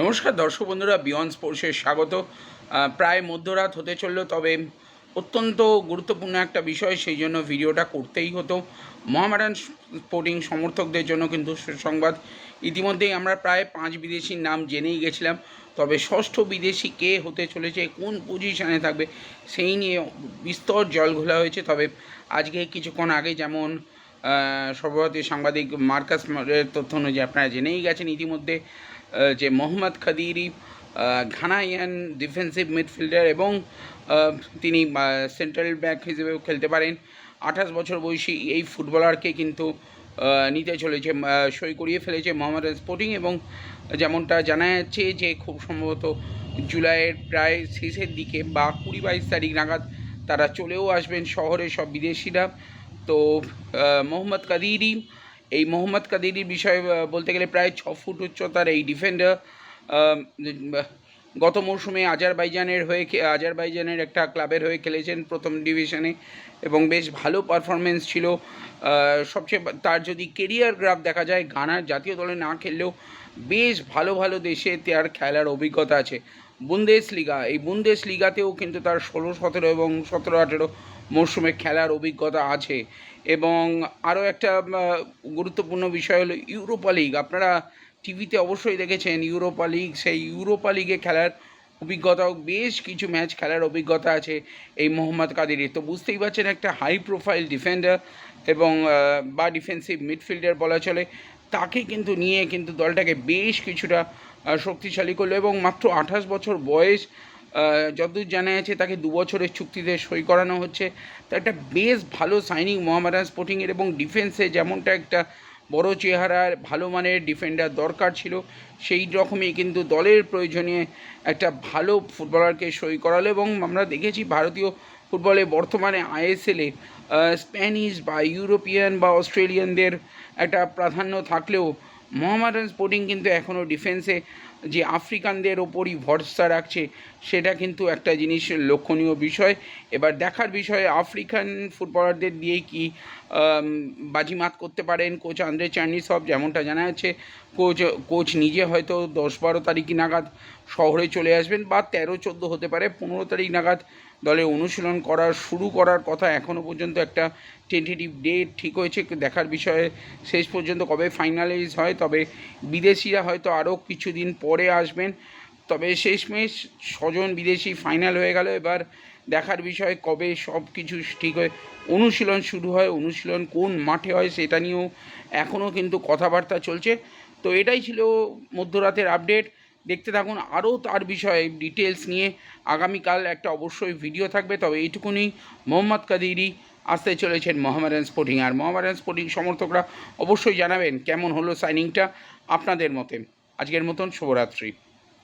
নমস্কার দর্শক বন্ধুরা বিয়ন্ড স্পোর্টসে স্বাগত। প্রায় মধ্যরাত হতে চলল, তবে অত্যন্ত গুরুত্বপূর্ণ একটা বিষয়, সেই জন্য ভিডিওটা করতেই হতো। মহামারান স্পোর্টিং সমর্থকদের জন্য কিন্তু সুসংবাদ। ইতিমধ্যেই আমরা প্রায় পাঁচ বিদেশির নাম জেনেই গেছিলাম, তবে ষষ্ঠ বিদেশি কে হতে চলেছে, কোন পজিশনে থাকবে, সেই নিয়ে বিস্তর জল ঘোলা হয়েছে। তবে আজকে কিছুক্ষণ আগে যেমন সর্বভারতীয় সাংবাদিক মার্কাসের তথ্য অনুযায়ী আপনারা জেনেই গেছেন, ইতিমধ্যে যে Mohammed Kadiri Ghanaian defensive midfielder এবং তিনি সেন্ট্রাল ব্যাক হিসেবেও খেলতে পারেন। আঠাশ বছর বয়সী এই ফুটবলারকে কিন্তু নিতে চলেছে সই করিয়ে ফেলেছে মোহাম্মদ স্পোর্টিং এবং যেমনটা জানা যাচ্ছে যে খুব সম্ভবত জুলাইয়ের প্রায় শেষের দিকে বা কুড়ি বাইশ তারিখ নাগাদ তারা চলেও আসবেন শহরে সব বিদেশিরা। তো মোহাম্মদ কাদিরি এই মোহাম্মদ কাদিরির বিষয়ে বলতে গেলে প্রায় ছ ফুট উচ্চতার এই ডিফেন্ডার গত মৌসুমে আজারবাইজানের হয়ে আজারবাইজানের একটা ক্লাবের হয়ে খেলেছেন প্রথম ডিভিশনে এবং বেশ ভালো পারফরমেন্স ছিল। সবচেয়ে তার যদি কেরিয়ার গ্রাফ দেখা যায় গানার জাতীয় দলে না খেললেও বেশ ভালো ভালো দেশে তার খেলার অভিজ্ঞতা আছে। বুন্দেশ লিগা এই বুন্দেশ লিগাতেও কিন্তু তার ষোলো, সতেরো এবং সতেরো, আঠেরো মরশুমে খেলার অভিজ্ঞতা আছে। এবং আরও একটা গুরুত্বপূর্ণ বিষয় হলো ইউরোপা লিগ আপনারা টিভিতে অবশ্যই দেখেছেন ইউরোপা লিগ সেই ইউরোপা লিগে খেলার অভিজ্ঞতাও বেশ কিছু ম্যাচ খেলার অভিজ্ঞতা আছে এই মোহাম্মদ কাদিরের। তো বুঝতেই পারছেন একটা হাই প্রোফাইল ডিফেন্ডার এবং বা ডিফেন্সিভ মিডফিল্ডার বলা চলে। তাকে কিন্তু নিয়ে কিন্তু দলটাকে বেশ কিছুটা শক্তিশালী করল এবং মাত্র আঠাশ বছর বয়স যতদূর জানা যাচ্ছে তাকে দু বছরের চুক্তিতে সই করানো হচ্ছে। তো একটা বেশ ভালো সাইনিং মোহামেডান স্পোর্টিংয়ের এবং ডিফেন্সে যেমনটা একটা বড় চেহারার ভালো মানের ডিফেন্ডার দরকার ছিল, সেই রকমই কিন্তু দলের প্রয়োজনে একটা ভালো ফুটবলারকে সই করালো এবং আমরা দেখেছি ভারতীয় ফুটবলে বর্তমানে আইএসএলে স্প্যানিশ বা ইউরোপিয়ান বা অস্ট্রেলিয়ানদের একটা প্রাধান্য থাকলেও মোহামেডান স্পোর্টিং কিন্তু এখনও ডিফেন্সে, যে আফ্রিকানদের ওপরই ভরসা রাখছে, সেটা কিন্তু একটা জিনিস লক্ষণীয় বিষয়। এবার দেখার বিষয় আফ্রিকান ফুটবলারদের দিয়ে কি বাজিমাত করতে পারেন কোচ আন্দ্রে চার্নিসব যেমনটা জানা যাচ্ছে কোচ কোচ নিজে হয়তো দশ বারো তারিখ নাগাদ শহরে চলে আসবেন বা তেরো চোদ্দ হতে পারে, পনেরো তারিখ নাগাদ দলে অনুশীলন করার শুরু করার কথা এখনও পর্যন্ত একটা টেন্টেটিভ ডেট ঠিক হয়েছে। দেখার বিষয়ে শেষ পর্যন্ত কবে ফাইনালাইজ হয় তবে বিদেশিরা হয়তো আরও কিছুদিন পরে আসবেন। তবে শেষমেশ ছজন বিদেশি ফাইনাল হয়ে গেল। এবার দেখার বিষয়, কবে সব কিছু ঠিক হয়ে অনুশীলন শুরু হয়, অনুশীলন কোন মাঠে হয় সেটা নিয়েও এখনও কিন্তু কথাবার্তা চলছে। তো এটাই ছিল মধ্যরাতের আপডেট। দেখতে থাকুন আরও তার বিষয়ে ডিটেলস নিয়ে। আগামীকাল একটা অবশ্যই ভিডিও থাকবে। তবে এইটুকুনি, মোহাম্মদ কাদিরি আসতে চলেছেন মোহামেডান স্পোর্টিং। আর মোহামেডান স্পোর্টিং সমর্থকরা অবশ্যই জানাবেন কেমন হলো সাইনিংটা আপনাদের মতে। আজকের মতন শুভরাত্রি।